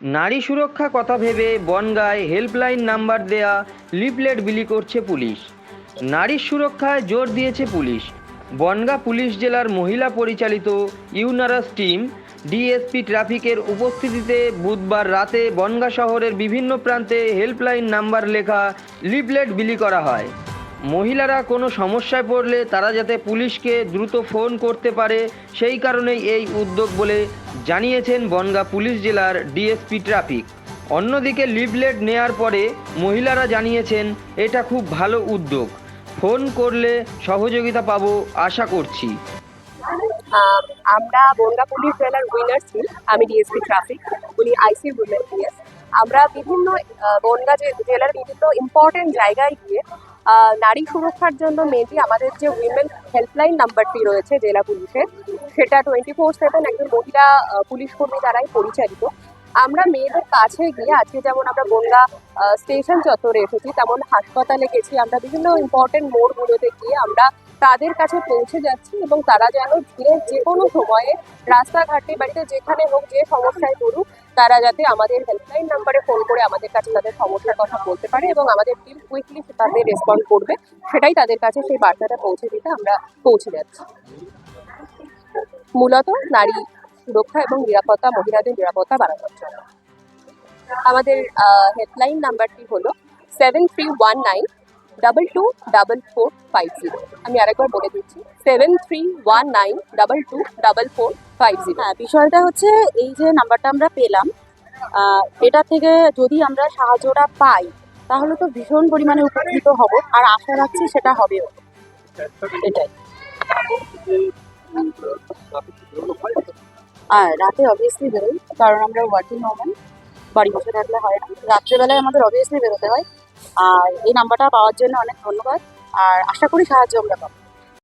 নারী সুরক্ষা কথা ভেবে বনগায় হেল্পলাইন নাম্বার দেয়া লিফলেট বিলি করছে পুলিশ। নারীর সুরক্ষায় জোর দিয়েছে পুলিশ। বনগা পুলিশ জেলার মহিলা পরিচালিত ইউনারাস টিম ডিএসপি ট্রাফিকের উপস্থিতিতে বুধবার রাতে বনগা শহরের বিভিন্ন প্রান্তে হেল্পলাইন নাম্বার লেখা লিফলেট বিলি করা হয়। মহিলারা কোনো সমস্যায় পড়লে তারা যাতে পুলিশকে দ্রুত ফোন করতে পারে, সেই কারণেই এই উদ্যোগ বলে জানিয়েছেন বনগা পুলিশ জেলার ডিএসপি ট্রাফিক। অন্যদিকে লিভলেট নেয়ার পরে মহিলারা জানিয়েছেন, এটা খুব ভালো উদ্যোগ। ফোন করলে সহযোগিতা পাবো আশা করছি। আমরা বনগা পুলিশ জেলার উইনার টিম আমি ডিএসপি ট্রাফিক, উনি আইসি উইমেন আমরা বিভিন্ন বনগা জেলার বিভিন্ন ইম্পর্টেন্ট জায়গায় গিয়ে নারী সুরক্ষার জন্য মেনলি আমাদের যে উইমেন হেল্পলাইন নাম্বারটি রয়েছে জেলা পুলিশের, সেটা টোয়েন্টি ফোর সেভেন একজন মহিলা পুলিশ কর্মী দ্বারাই পরিচালিত। আমরা মেয়েদের কাছে গিয়ে, আজকে যেমন আমরা বনগা স্টেশন চত্বরে এসেছি, তেমন হাসপাতালে গেছি, আমরা বিভিন্ন ইম্পর্টেন্ট মোড়গুলোতে গিয়ে আমরা তাদের কাছে পৌঁছে যাচ্ছি এবং তারা যেন ধীরে যে কোনো সময়ে রাস্তাঘাটে, বাড়িতে যেখানে হোক যে সমস্যায় পড়ুক তারা যাতে আমাদের হেল্পলাইন নাম্বারে ফোন করে আমাদের কাছে তাদের সমস্যার কথা বলতে পারে এবং আমাদের টিম কুইকলি তাদের রেসপন্ড করবে, সেটাই তাদের কাছে সেই বার্তাটা পৌঁছে দিতে আমরা পৌঁছে যাচ্ছি। মূলত নারী সুরক্ষা এবং নিরাপত্তা, মহিলাদের নিরাপত্তা বাড়ানোর জন্য। আমাদের হেল্পলাইন নাম্বারটি হলো seven three one nine double two double four five zero আমি আরেকবার বলে দিচ্ছি seven three one nine double two double four five zero হ্যাঁ বিষয়টা হচ্ছে এই যে নাম্বারটা আমরা পেলাম এটা থেকে যদি আমরা সাহায্যটা পাই, তাহলে তো ভীষণ পরিমাণে উপকৃত হব, আর আশা রাখছি সেটা হবেও। এটাই। আর রাতে অবভিয়াসলি বেরোই, কারণ আমরা ওয়ার্কিং ওম্যান বাড়ি বসে থাকলে হয় না। রাত্রেবেলায় আমাদের অবভিয়াসলি বেরোতে হয়। আর এই নাম্বারটা পাওয়ার জন্য অনেক ধন্যবাদ, আর আশা করি সাহায্য আমরা পাবো।